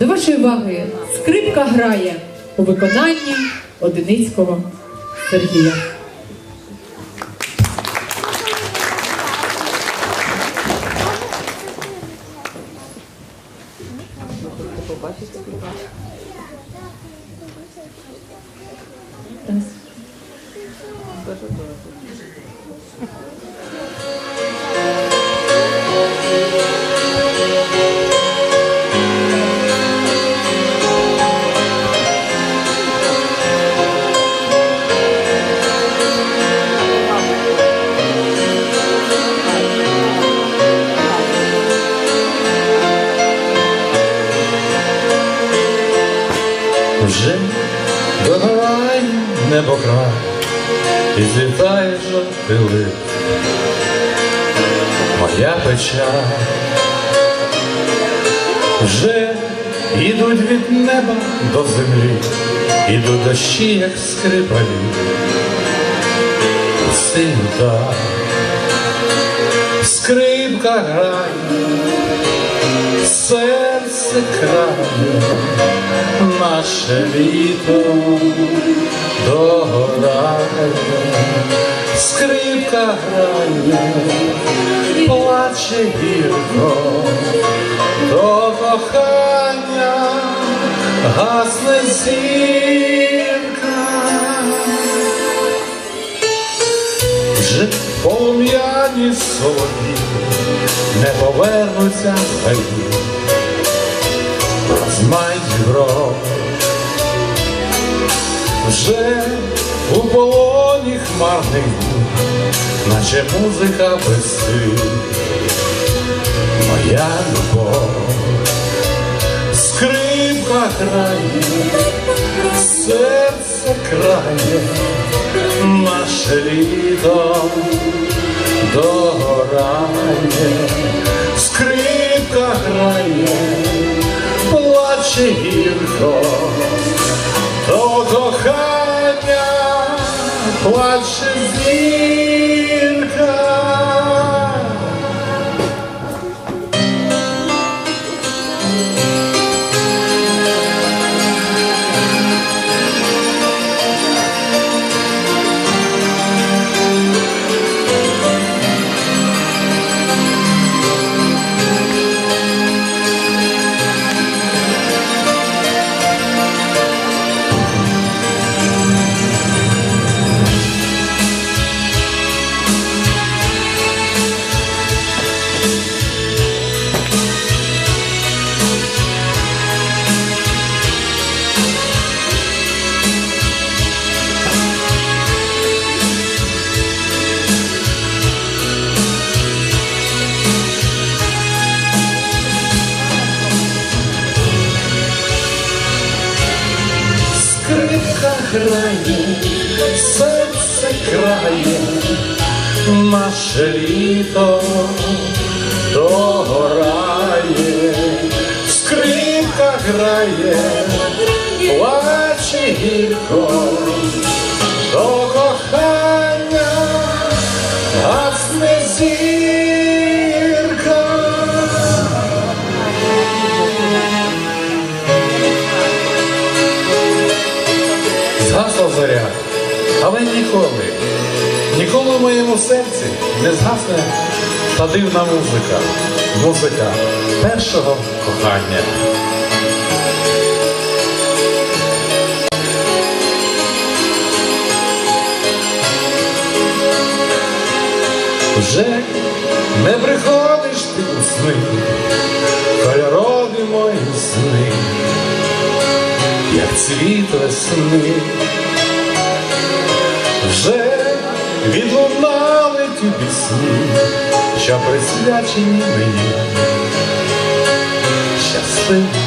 До вашої уваги скрипка грає у виконанні Одиницького Сергія. Вже догорає небо край, і злітає жовтий. Моя печаль. Вже ідуть від неба до землі, ідуть дощі, як скрипалі, синю скрипка грає, серце крає наше літо догорає, скрипка грає, плаче гірко, до кохання гасне зірка. Полум'яні солові не повернуться гаї знайдь гром. Вже у полоні хмарних наче музика без сил, моя любов, скрипка грає, серце крає, наше літо догорає, скрипка грає плаче Скрипка грає, серце крає, наше літо догорає, скрипка грає, плаче гірко, ніколи в моєму серці. Не згасне та дивна музика, музика першого кохання. Вже не приходиш ти у сни, кольорові мої сни. Як цвіт весни, вже відлунали ті пісні, що присвячені мені. Щасливі